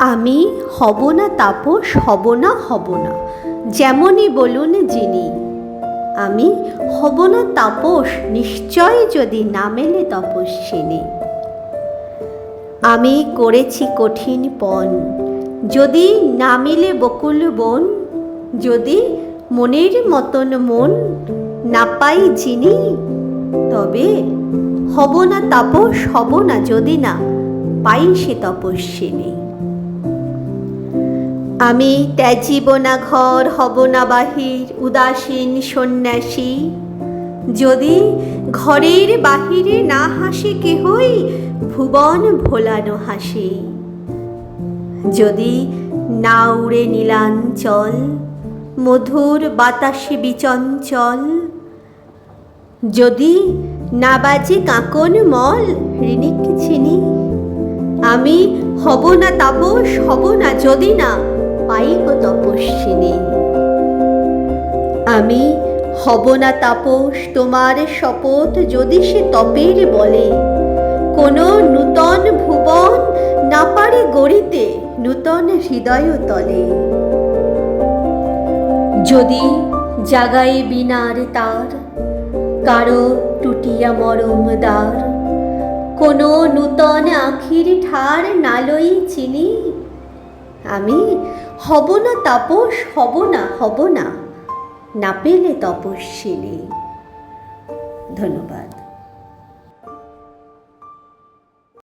আমি হব না তাপস, হব না হব না। যেমনই বলুন যিনি। আমি হব না তাপস, নিশ্চয় যদি না মেলে তপস্বিনী। আমি করেছি কঠিন পণ। যদি না মিলে বকুল বন, যদি মনের মতন মন না পাই চিনি তবে হব না তাপস, হব না যদি না পাই সে তপস্বিনী। আমি ত্যাজিব না ঘর হব না বাহির, উদাসীন সন্ন্যাসী। যদি ঘরের বাহিরে না হাসে কেহই, ভুবন ভোলানো হাসি। যদি না উড়ে নীলাঞ্চল, মধুর বাতাসে বিচঞ্চল। যদি না বাজে কাঁকন মল ঋণিক চিনি আমি হব না তাপস, হব না যদি না পাইব তপস্বিনী। আমি হব না তাপস তোমার শপথ যদি সে তপের বলে। কোনো নূতন ভুবন না পারে গড়িতে নূতন হৃদয় তলে। যদি জাগায় বিনার তার, কারও টুটিয়া মরম দ্বার। কোনো নূতন আখির ঠার নালই চিনি। আমি হব না তাপস হব না হব না। না পেলে তপস্বিনী। ধন্যবাদ।